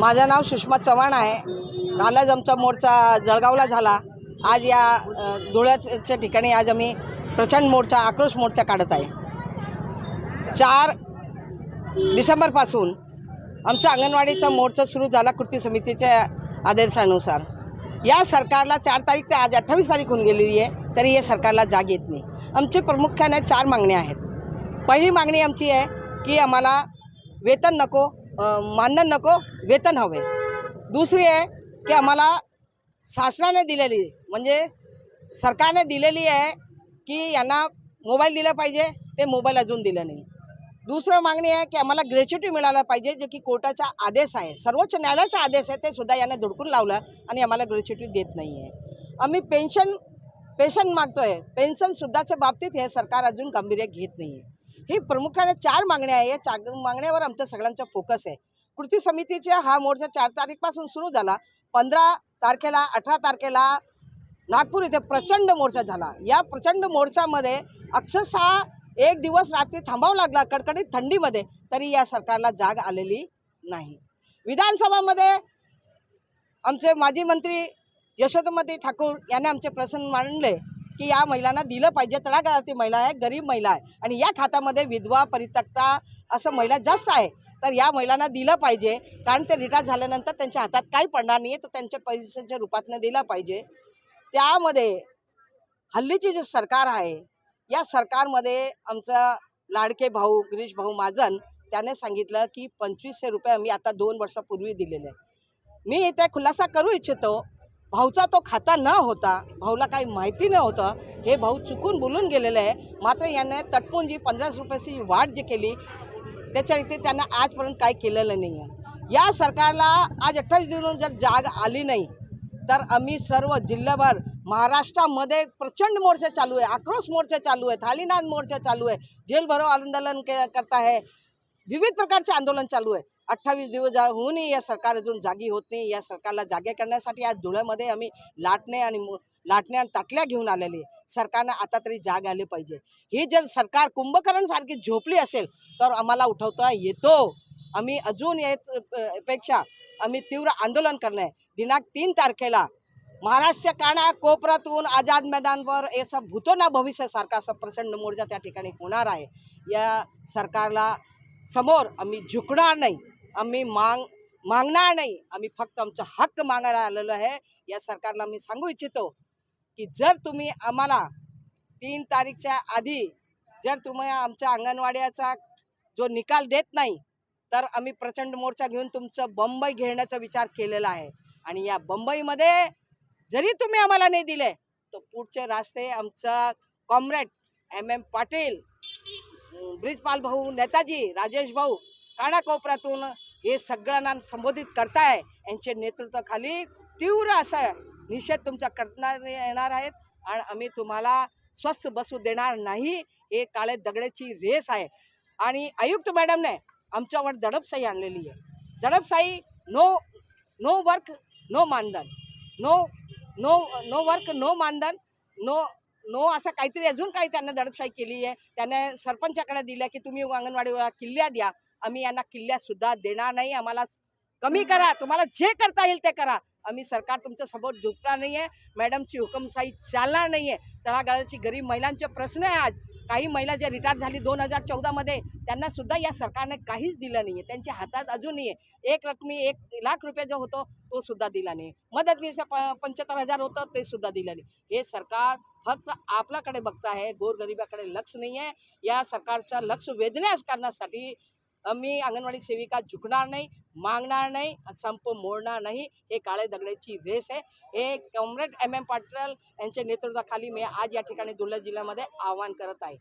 माझं नाव सुषमा चव्हाण आहे. कालच आमचा मोर्चा जळगावला झाला. आज या धुळ्याच्या ठिकाणी आज आम्ही प्रचंड मोर्चा आक्रोश मोर्चा काढत आहे. चार डिसेंबरपासून आमचा अंगणवाडीचा मोर्चा सुरू झाला कृती समितीच्या आदेशानुसार. या सरकारला चार तारीख ते आज अठ्ठावीस तारीख होऊन गेलेली आहे तरी या सरकारला जाग येत नाही. आमचे प्रामुख्याने चार मागण्या आहेत. पहिली मागणी आमची आहे की आम्हाला वेतन नको मानधन नको वेतन हवे दुसरी आहे की आम्हाला शासनाने दिलेली म्हणजे सरकारने दिलेली आहे की यांना मोबाईल दिला पाहिजे ते मोबाईल अजून दिलं नाही. दुसरं मागणी आहे की आम्हाला ग्रॅच्युटी मिळायला पाहिजे जे की कोर्टाचा आदेश आहे सर्वोच्च न्यायालयाचा आदेश आहे ते सुद्धा याने धुडकून लावलं आणि आम्हाला ग्रॅच्युटी देत नाही आहे. आम्ही पेन्शन पेन्शन मागतो आहे पेन्शनसुद्धाच्या बाबतीत हे सरकार अजून गांभीर्य घेत नाही आहे. ही प्रामुख्याने चार मागण्या आहे या चार मागण्यावर आमचं सगळ्यांचा फोकस आहे. कृती समितीच्या हा मोर्चा चार तारीखपासून सुरू झाला. पंधरा तारखेला अठरा तारखेला नागपूर इथे प्रचंड मोर्चा झाला. या प्रचंड मोर्चामध्ये अक्षरशः एक दिवस रात्री थांबावं लागला कडकडीत थंडीमध्ये तरी या सरकारला जाग आलेली नाही. विधानसभामध्ये आमचे माजी मंत्री यशोदमती ठाकूर यांनी आमचे प्रसंग मांडले की या महिलांना दिलं पाहिजे. तळागाळातील महिला आहे गरीब महिला आहे. आणि या खात्यामध्ये विधवा परित्यक्ता असं महिला जास्त आहे. तर या महिलांना दिलं पाहिजे. कारण ते रिटायर झाल्यानंतर त्यांच्या हातात काही पडणार नाही आहे तर त्यांच्या पैशाच्या रूपातनं दिलं पाहिजे. त्यामध्ये हल्लीची जे सरकार आहे या सरकारमध्ये आमचा लाडके भाऊ गिरीश भाऊ महाजन त्याने सांगितलं की पंचवीसशे रुपये आम्ही आता दोन वर्षापूर्वी दिलेले आहे मी इथे खुलासा करू इच्छितो भाऊचा तो खाता न होता भाऊला काही माहिती नव्हतं हे भाऊ चुकून बोलून गेलेले आहे मात्र याने तटपून जी पंधराशे रुपयाची वाढ जी केली त्याच्या इथे त्यांना आजपर्यंत काय केलेलं नाही आहे या सरकारला आज अठ्ठावीस दिवस जर जाग आली नाही तर आम्ही सर्व जिल्हाभर महाराष्ट्रामध्ये प्रचंड मोर्चा चालू आहे आक्रोश मोर्चा चालू आहे थालीनाथ मोर्चा चालू आहे जेल भरो आंदोलन के करता है विविध प्रकारचे आंदोलन चालू आहे अठ्ठावीस दिवस जा होऊनही या सरकार अजून जागी होत नाही या सरकारला जागे करण्यासाठी आज धुळ्यामध्ये आम्ही लाटणे आणि लाटणे आणि ताटल्या घेऊन आलेली आहे. सरकारनं आता तरी जाग आली पाहिजे. ही जर सरकार कुंभकरणसारखी झोपली असेल तर आम्हाला उठवता येतो. आम्ही अजून येत पेक्षा आम्ही तीव्र आंदोलन करणे दिनांक तीन तारखेला महाराष्ट्र काना कोपऱ्यातून आझाद मैदानवर असं भूतो ना भविष्यासारखा असं प्रचंड मोर्चा त्या ठिकाणी होणार आहे. या सरकारला समोर आम्ही झुकणार नाही. आम्ही मांग मागणार नाही. आम्ही फक्त आमचा हक्क मागायला आलेलो आहे. या सरकारला मी सांगू इच्छितो की जर तुम्ही आम्हाला तीन तारीखच्या आधी जर तुम्ही आमच्या अंगणवाड्याचा जो निकाल देत नाही तर आम्ही प्रचंड मोर्चा घेऊन तुमचं बंबई घेण्याचा विचार केलेला आहे. आणि या बंबईमध्ये जरी तुम्ही आम्हाला नाही दिले तर पुढचे रास्ते आमचा comrade M M Patil Brijpal भाऊ नेताजी राजेश भाऊ कानाकोपऱ्यातून हे सगळ्यांना संबोधित करताय. यांच्या नेतृत्वाखाली तीव्र असं निषेध तुमचा करणार येणार आहेत आणि आम्ही तुम्हाला स्वस्थ बसू देणार नाही हे काळे दगडाची रेस आहे. आणि आयुक्त मॅडमने आमच्यावर दडपशाही आणलेली आहे. दडपशाही नो नो वर्क नो मानधन. No no no work no मानधन. नो नो असं काहीतरी अजून काही त्यांना दडपशाही केली आहे. त्याने सरपंचाकडे दिल्या की तुम्ही अंगणवाडीला किल्ल्या द्या. आम्ही यांना किल्ल्यासुद्धा देणार नाही. आम्हाला कमी करा तुम्हाला जे करता येईल ते करा. आम्ही सरकार तुमच्यासमोर झुकणार नाही आहे मॅडमची हुकमशाही चालणार नाही आहे तळागाळाची गरीब महिलांचे प्रश्न आहे आज. काही महिला ज्या रिटायर झाली दोन हजार चौदामध्ये त्यांना सुद्धा या सरकारने काहीच दिलं नाही आहे त्यांच्या हातात अजूनही आहे एक रकमी एक लाख रुपये जो होतो तो सुद्धा दिला नाही. मदतनीचं प पंच्याहत्तर हजार होतं ते सुद्धा दिलं नाही. हे सरकार फक्त आपल्याकडे बघत आहे गोरगरिबाकडे लक्ष नाही आहे या सरकारचं लक्ष वेधण्यास करण्यासाठी आम्ही अंगणवाडी सेविका झुकणार नाही मागणार नाही संप मोडणार नाही हे काळे दगडाची रेस आहे. हे कॉम्रेड एम एम पाटील यांच्या नेतृत्वाखाली मी आज या ठिकाणी धुळे जिल्ह्यामध्ये आवाहन करत आहे.